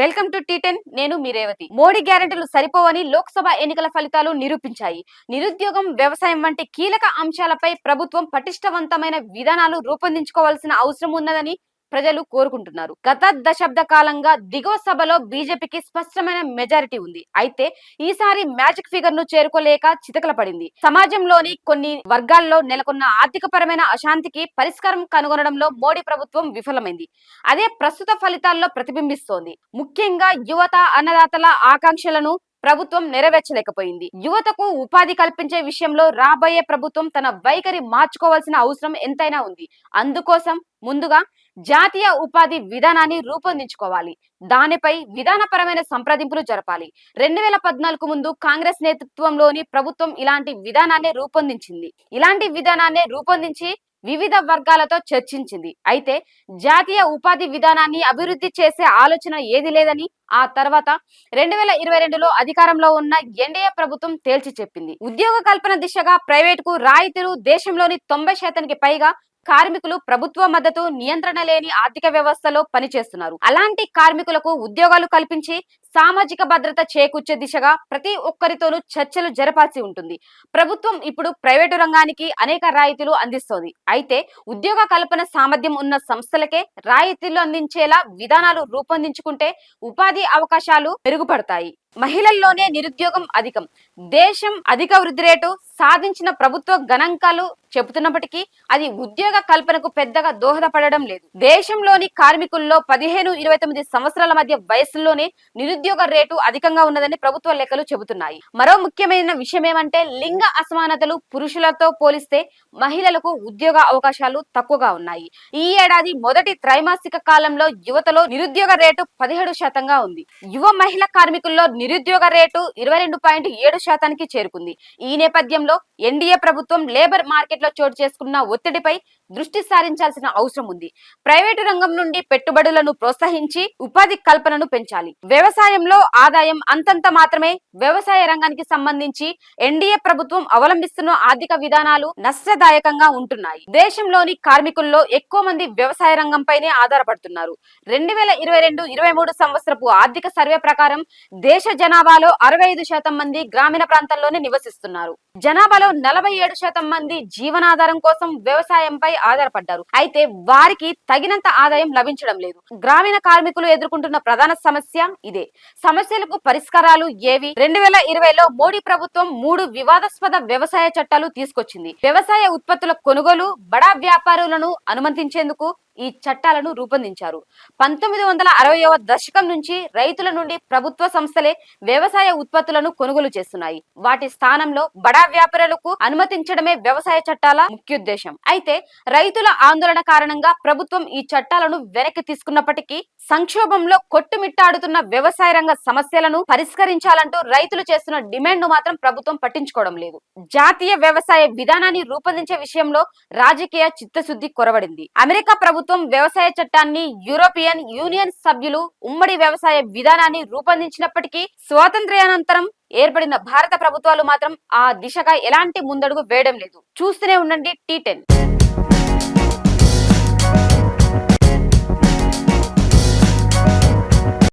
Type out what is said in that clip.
Welcome to tea ten నేను మీ రేవతి. మోడీ గ్యారెంటీలు సరిపోవని లోక్సభ ఎన్నికల ఫలితాలు నిరూపించాయి. నిరుద్యోగం వ్యవసాయం వంటి కీలక అంశాలపై ప్రభుత్వం పటిష్టవంతమైన విధానాలు రూపొందించుకోవాల్సిన అవసరం ఉన్నదని ప్రజలు కోరుకుంటున్నారు. గత దశాబ్ద కాలంగా దిగువ సభలో బీజేపీకి స్పష్టమైన మెజారిటీ ఉంది. అయితే ఈసారి మ్యాజిక్ ఫిగర్ను చేరుకోలేక చితకల పడింది సమాజంలోని కొన్ని వర్గాల్లో నెలకొన్న ఆర్థిక పరమైన అశాంతికి పరిష్కారం కనుగొనడంలో మోడీ ప్రభుత్వం విఫలమైంది. అదే ప్రస్తుత ఫలితాల్లో ప్రతిబింబిస్తోంది. ముఖ్యంగా యువత అన్నదాతల ఆకాంక్షలను ప్రభుత్వం నెరవేర్చలేకపోయింది. యువతకు ఉపాధి కల్పించే విషయంలో రాబోయే ప్రభుత్వం తన వైఖరి మార్చుకోవాల్సిన అవసరం ఎంతైనా ఉంది. అందుకోసం ముందుగా జాతీయ ఉపాధి విధానాన్ని రూపొందించుకోవాలి. దానిపై విధానపరమైన సంప్రదింపులు జరపాలి. రెండు వేల పద్నాలుగు ముందు కాంగ్రెస్ నేతృత్వంలోని ప్రభుత్వం ఇలాంటి విధానాన్ని రూపొందించింది. ఇలాంటి విధానాన్ని రూపొందించి వివిధ వర్గాలతో చర్చించింది. అయితే జాతీయ ఉపాధి విధానాన్ని అభివృద్ధి చేసే ఆలోచన ఏది లేదని ఆ తర్వాత రెండు వేల ఇరవై రెండులో అధికారంలో ఉన్న ఎన్డీఏ ప్రభుత్వం తేల్చి చెప్పింది. ఉద్యోగ కల్పన దిశగా ప్రైవేటుకు రాయితీలు దేశంలోని తొంభై శాతానికి పైగా కార్మికులు ప్రభుత్వ మద్దతు నియంత్రణ లేని ఆర్థిక వ్యవస్థలో పనిచేస్తున్నారు. అలాంటి కార్మికులకు ఉద్యోగాలు కల్పించి సామాజిక భద్రత చేకూర్చే దిశగా ప్రతి ఒక్కరితోనూ చర్చలు జరపాల్సి ఉంటుంది. ప్రభుత్వం ఇప్పుడు ప్రైవేటు రంగానికి అనేక రాయితీలు అందిస్తోంది. అయితే ఉద్యోగ కల్పన సామర్థ్యం ఉన్న సంస్థలకే రాయితీలు అందించేలా విధానాలు రూపొందించుకుంటే ఉపాధి అవకాశాలు మెరుగుపడతాయి. మహిళల్లోనే నిరుద్యోగం అధికం. దేశం అధిక వృద్ధి రేటు సాధించిన ప్రభుత్వ గణాంకాలు చెబుతున్నప్పటికీ అది ఉద్యోగ కల్పనకు పెద్దగా దోహదపడడం లేదు. దేశంలోని కార్మికుల్లో పదిహేను ఇరవై తొమ్మిది సంవత్సరాల మధ్య వయసులోనే నిరుద్యోగ రేటు అధికంగా ఉన్నదని ప్రభుత్వ లెక్కలు చెబుతున్నాయి. మరో ముఖ్యమైన విషయం ఏమంటే లింగ అసమానతలు పురుషులతో పోలిస్తే మహిళలకు ఉద్యోగ అవకాశాలు తక్కువగా ఉన్నాయి. ఈ ఏడాది మొదటి త్రైమాసిక కాలంలో యువతలో నిరుద్యోగ రేటు పదిహేడు శాతంగా ఉంది. యువ మహిళ కార్మికుల్లో నిరుద్యోగ రేటు ఇరవై రెండు పాయింట్ ఏడు శాతానికి చేరుకుంది. ఈ నేపథ్యంలో ఎన్డీఏ ప్రభుత్వం లేబర్ మార్కెట్ లో చోటు చేసుకున్న ఒత్తిడిపై దృష్టి సారించాల్సిన అవసరం ఉంది. ప్రైవేటు రంగం నుండి పెట్టుబడులను ప్రోత్సహించి ఉపాధి కల్పనను పెంచాలి. వ్యవసాయంలో ఆదాయం అంతంత మాత్రమే వ్యవసాయ రంగానికి సంబంధించి ఎన్డీఏ ప్రభుత్వం అవలంబిస్తున్న ఆర్థిక విధానాలు నష్టదాయకంగా ఉంటున్నాయి. దేశంలోని కార్మికుల్లో ఎక్కువ మంది వ్యవసాయ రంగంపైనే ఆధారపడుతున్నారు. రెండు వేల ఇరవై రెండు ఇరవై మూడు సంవత్సరపు ఆర్థిక సర్వే ప్రకారం దేశ జనాభాలో అరవై ఐదు శాతం మంది గ్రామీణ ప్రాంతాల్లోనే నివసిస్తున్నారు. జనాభాలో నలభై ఏడు శాతం మంది జీవనాధారం కోసం వ్యవసాయంపై ఆధారపడ్డారు. అయితే వారికి తగినంత ఆదాయం లభించడం లేదు. గ్రామీణ కార్మికులు ఎదుర్కొంటున్న ప్రధాన సమస్య ఇదే. సమస్యలకు పరిష్కారాలు ఏవి? రెండు వేల ఇరవైలో మోడీ ప్రభుత్వం మూడు వివాదాస్పద వ్యవసాయ చట్టాలు తీసుకొచ్చింది. వ్యవసాయ ఉత్పత్తుల కొనుగోలు బడా వ్యాపారులను అనుమతించేందుకు ఈ చట్టాలను రూపొందించారు. పంతొమ్మిది వందల అరవైవ దశకం నుంచి రైతుల నుండి ప్రభుత్వ సంస్థలే వ్యవసాయ ఉత్పత్తులను కొనుగోలు చేస్తున్నాయి. వాటి స్థానంలో బడా వ్యాపారులకు అనుమతించడమే వ్యవసాయ చట్టాల ముఖ్యోద్దేశం. అయితే రైతుల ఆందోళన కారణంగా ప్రభుత్వం ఈ చట్టాలను వెనక్కి తీసుకున్నప్పటికీ సంక్షోభంలో కొట్టుమిట్టాడుతున్న వ్యవసాయ రంగ సమస్యలను పరిష్కరించాలంటూ రైతులు చేస్తున్న డిమాండ్ను మాత్రం ప్రభుత్వం పట్టించుకోవడం లేదు. జాతీయ వ్యవసాయ విధానాన్ని రూపొందించే విషయంలో రాజకీయ చిత్తశుద్ధి కొరవడింది. అమెరికా ప్రభుత్వం ప్రభుత్వం వ్యవసాయ చట్టాన్ని యూరోపియన్ యూనియన్ సభ్యులు ఉమ్మడి వ్యవసాయ విధానాన్ని రూపొందించినప్పటికీ స్వాతంత్ర్యానంతరం ఏర్పడిన భారత ప్రభుత్వాలు మాత్రం ఆ దిశగా ఎలాంటి ముందడుగు వేయడం లేదు. చూస్తూనే ఉండండి టీ టెన్.